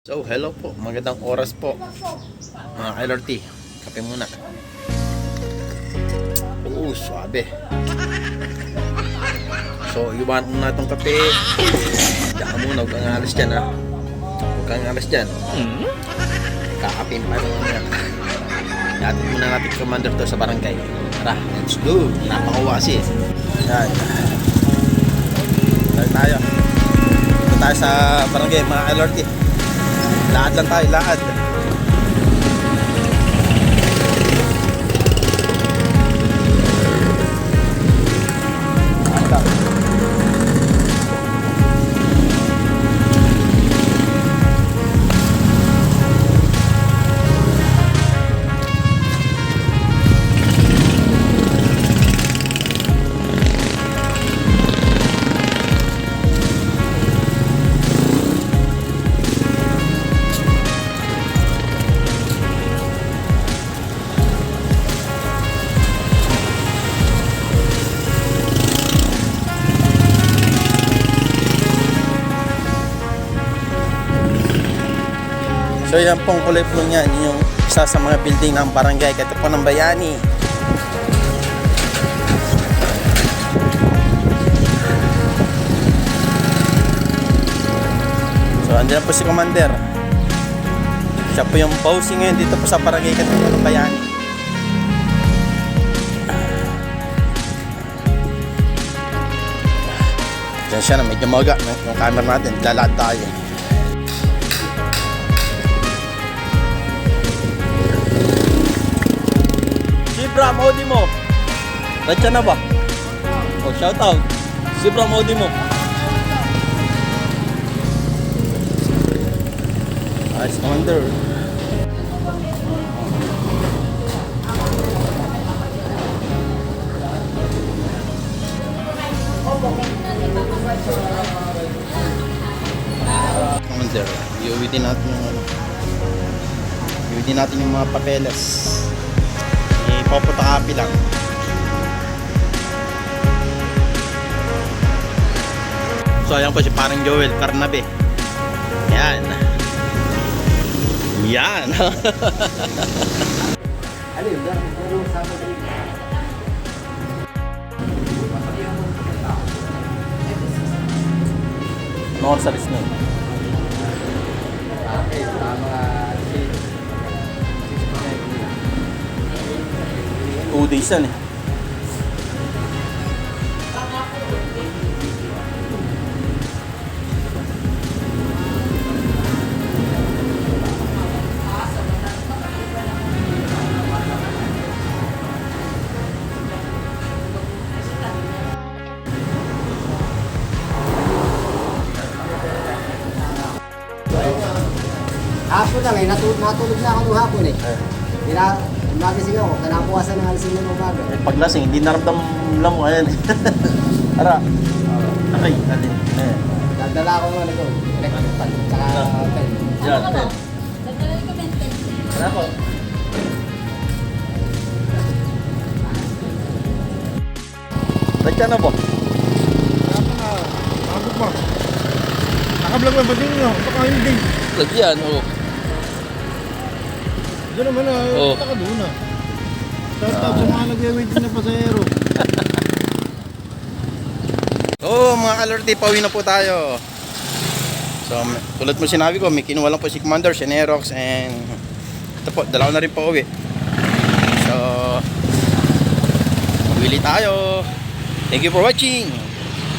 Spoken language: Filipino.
So, hello po. Magandang oras po. Mga LRT. Kape muna. Oo, swabe. So, iwan mo na itong kape. Diyan ka muna. Huwag kang alas dyan, ha. Huwag kang alas dyan. Kakapin pa naman yan. Natin muna natin commander to sa barangay. Tara, let's go. Napakawasi. Yan. Tayo tayo. Ito tayo sa barangay, mga LRT. Lahat lang tayo, lahat. So yan pong kulay po niyan, yun yung isa sa mga building ng barangay, ng bayani. So andyan po si Commander. Siya po yung posing ngayon dito po sa barangay Katipo ng Bayani. Diyan siya na medyo maga yung camera natin, lalad tayo. Zebra Modi mo. Nandiyan na ba? Oh, shout out. Zebra Modi mo. Nice commander. Commander, iuwi din natin yung ano. Iuwi din natin yung mga papeles. Ipopotocopy lang. So ayan po si parang Joel Carnabe. Yan. Yan. Ano yun? Ano sa Madrid? Nor sa Disney. Okay, tama. Two days yan eh. Hapon lang eh, natulog, natulog na ako nung hapon eh. Kina, umagising ako, kanabukasan ng alisin ng umaga. Eh, Paglasing, hindi naramdam lang mo. Ayan. Ara. Ay, alin. Eh. Dadala ako nga nito, electric fan, tsaka pen. Yan, pen. Ano po? Nandiyan na po. Ako pa. Nakablog lang ba din nyo? Baka hindi. Lagyan, oh. Doon naman na, Oo. punta ka doon ah. Shout out sa mga nagwe-waiting na pasahero. Oo, mga alerti, pauwi na po tayo. So, tulad mo sinabi ko, may kinuha lang po si Commander, si Nerox, and ito po, dalawa na rin po uwi. So, magwili tayo. Thank you for watching.